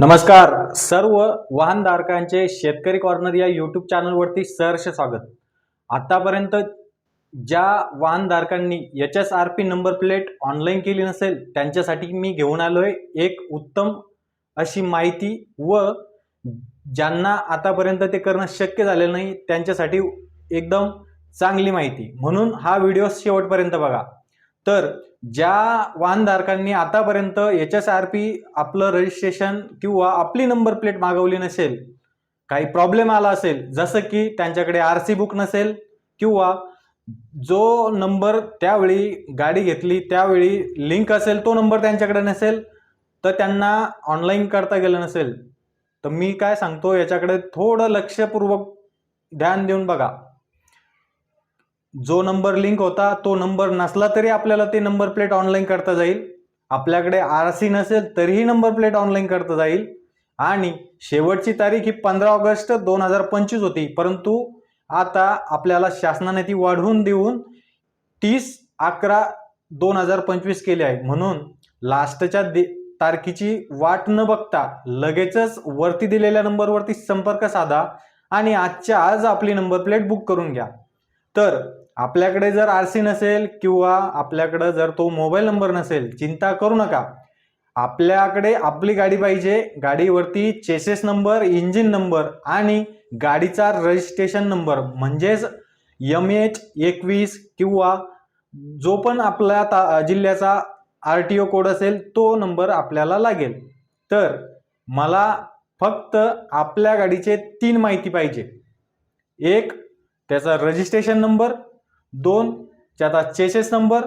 नमस्कार. सर्व वाहनधारकांचे शेतकरी कॉर्नर या यूट्यूब चॅनलवरती सहर्ष स्वागत. आतापर्यंत ज्या वाहनधारकांनी H S R P number plate online केली नसेल त्यांच्यासाठी मी घेऊन आलोय एक उत्तम अशी माहिती व ज्यांना आतापर्यंत ते करणं शक्य झालेलं नाही त्यांच्यासाठी एकदम चांगली माहिती. म्हणून हा व्हिडिओ शेवटपर्यंत बघा. तर ज्या वाहनधारकांनी आतापर्यंत एच एस आर पी आपलं रजिस्ट्रेशन किंवा आपली नंबर प्लेट मागवली नसेल काही प्रॉब्लेम आला असेल जसं की त्यांच्याकडे आर सी बुक नसेल किंवा जो नंबर त्यावेळी गाडी घेतली त्यावेळी लिंक असेल तो नंबर त्यांच्याकडे नसेल तर त्यांना ऑनलाईन करता गेलं नसेल. तर मी काय सांगतो याच्याकडे थोडं लक्षपूर्वक ध्यान देऊन बघा. जो नंबर लिंक होता तो नंबर नसला तरी आपल्याला ते नंबर प्लेट ऑनलाईन करता जाईल. आपल्याकडे आर सी नसेल तरीही नंबर प्लेट ऑनलाईन करता जाईल. आणि शेवटची तारीख ही पंधरा ऑगस्ट दोन हजार पंचवीस होती. परंतु आता आपल्याला शासनाने ती वाढवून देऊन तीस अकरा दोन हजार पंचवीस केली आहे. म्हणून लास्टच्या दे तारखेची वाट न बघता लगेचच वरती दिलेल्या नंबरवरती संपर्क साधा आणि आजच्या आज आपली नंबर प्लेट बुक करून घ्या. तर आपल्याकडे जर आर सी नसेल किंवा आपल्याकडं जर तो मोबाईल नंबर नसेल चिंता करू नका. आपल्याकडे आपली गाडी पाहिजे. गाडीवरती चेसेस नंबर इंजिन नंबर आणि गाडीचा रजिस्ट्रेशन नंबर म्हणजेच यम एच एकवीस किंवा जो पण आपल्या ता जिल्ह्याचा आर टी ओ कोड असेल तो नंबर आपल्याला लागेल. तर मला फक्त आपल्या गाडीचे तीन माहिती पाहिजे. एक त्याचा रजिस्ट्रेशन नंबर दोन त्याचा चेसेस नंबर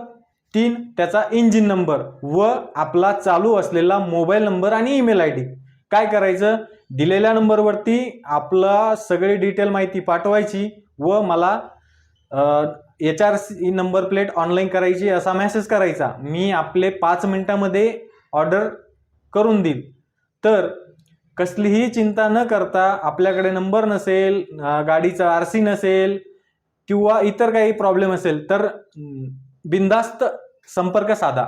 तीन त्याचा इंजिन नंबर व आपला चालू असलेला मोबाईल नंबर आणि ईमेल आय डी. काय करायचं? दिलेल्या नंबरवरती आपला सगळी डिटेल माहिती पाठवायची व मला H R C number plate online करायची असा मेसेज करायचा. मी आपले पाच मिनिटामध्ये ऑर्डर करून देईल तर कसलीही चिंता न करता आपल्याकडे नंबर नसेल गाडीचा आर सी नसेल किंवा इतर काही प्रॉब्लेम असेल तर बिंदास्त बिनधास्त संपर्क साधा.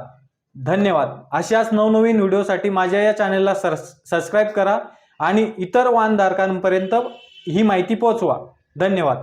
धन्यवाद. अशाच नवनवीन व्हिडिओसाठी माझ्या या चॅनलला सर सबस्क्राईब करा आणि इतर वाहनधारकांपर्यंत ही माहिती पोहोचवा. धन्यवाद.